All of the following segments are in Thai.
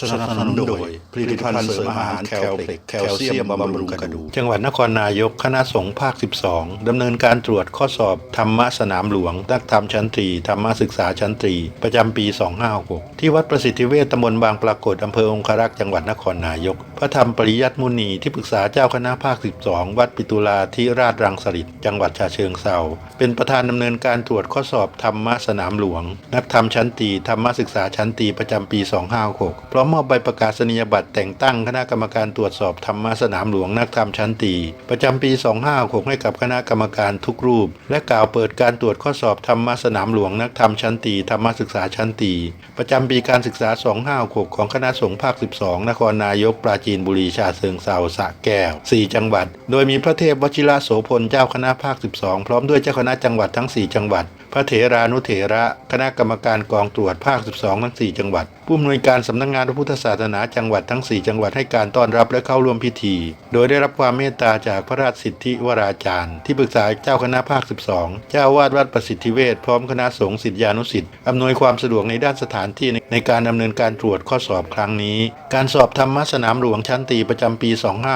สนับสนุนโดยผลิตภัณฑ์เสริมอาหารแคลเพล็กแคลเซียมบำรุงกระดูกจังหวัดนครนายกคณะสงฆ์ภาค 12 ดำเนินการตรวจข้อสอบธรรมะสนามหลวงนักธรรมชั้นตรีธรรมศึกษาชั้นตรีประจำปี 256 ที่วัดประสิทธิเวชตำบลบางปรากฏอำเภอองคารักษ์จังหวัดนครนายก พระธรรมปริยัติมุนีที่ปรึกษาเจ้าคณะภาค 12 วัดปิตุลาธิราชรังสฤษจังหวัดฉะเชิงเทราเป็นประธานดำเนินการตรวจข้อสอบธรรมะสนามหลวง นักธรรมชั้นตรีธรรมศึกษาชั้นตรีประจำปี 2566พร้อมมอบใบประกาศนียบัตรแต่งตั้งคณะกรรมการตรวจสอบธรรมสนามหลวงนักธรรมชั้นตี ประจำปี 2566ให้กับคณะกรรมการทุกรูป และกล่าวเปิดการตรวจข้อสอบธรรมสนามหลวงนักธรรมชั้นตีธรรมศึกษาชั้นตี ประจำปีการศึกษา 2566 ของคณะสงฆ์ภาค 12 นครนายกปราจีนบุรีชาเชิงเซาสะแก้ว 4 จังหวัด โดยมีพระเทพวชิระโสพลเจ้าคณะภาค 12 พร้อมด้วยเจ้าคณะจังหวัดทั้ง 4 จังหวัด พระเถรานุเถระ คณะกรรมการกองตรวจภาค 12 ทั้ง 4 จังหวัด ผู้อำนวยการสำนักงานพระพุทธศาสนาจังหวัดทั้ง 4 จังหวัดให้การต้อนรับและเข้าร่วมพิธี โดยได้รับความเมตตาจากพระราชสิทธิวราจารย์ ที่ปรึกษาเจ้าคณะภาค 12 เจ้าวาดวัดประสิทธิเวชพร้อมคณะสงฆ์ศิษยานุศิษย์อำนวยความสะดวกในด้านสถานที่ในการดำเนินการตรวจข้อสอบครั้งนี้ การสอบธรรมสนามหลวงชั้นตีประจำปี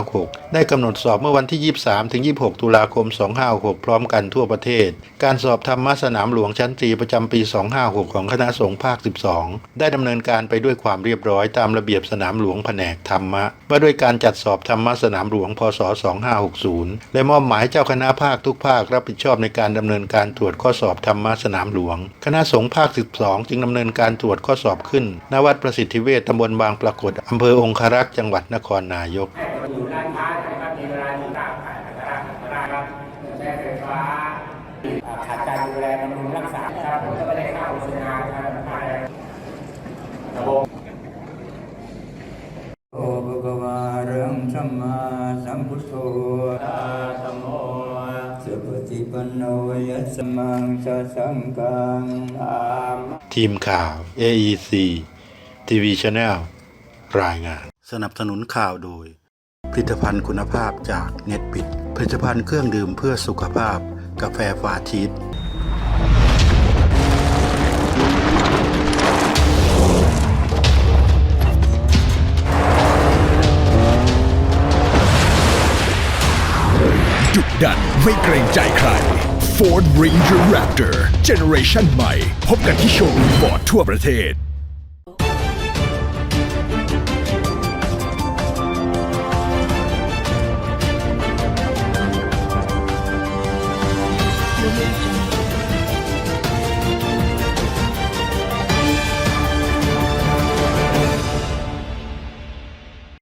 256 ได้กำหนดสอบเมื่อวันที่ 23ถึง26 ตุลาคม 256 พร้อมกันทั่วประเทศ การสอบธรรมสนามามหลวงชั้นตรีประจำปี 256 ของคณะสงฆ์ภาค 12 ได้ดำเนินการไปด้วยความเรียบร้อยตามระเบียบสนามหลวงแผนกธรรมะว่าด้วยการจัดสอบธรรมะสนามหลวงพศ 2560 และมอบหมายเจ้าคณะภาคทุกภาครับผิดชอบในการดำเนินการตรวจข้อสอบธรรมะสนามหลวง คณะสงฆ์ภาค 12 จึงดำเนินการตรวจข้อสอบขึ้นณวัดประสิทธิเวชตำบลบางปรากฏอำเภอองคารักษ์จังหวัดนครนายกอยู่ร้านค้านะครับในเวลาที่ตางขายนะครับนะครับใช้ไฟฟ้า ขาดการดูแลบำรุงรักษาครับผมก็ไม่ได้เข้าโฆษณานะครับระบบโอภควารังสัมมาสัมพุทโธธรรมโมสุปฏิปันโนยัสมังสัสสังกังธรรมทีมข่าว AEC TV Channel รายงาน สนับสนุนข่าวโดย ผลิตภัณฑ์คุณภาพจากเน็ตบิด ผลิตภัณฑ์เครื่องดื่มเพื่อสุขภาพ กาแฟฟาชีสดุดันไม่เกรงใจใคร Ford Ranger Raptor Generation ใหม่ พบกันที่โชว์รูมฟอร์ดทั่วประเทศ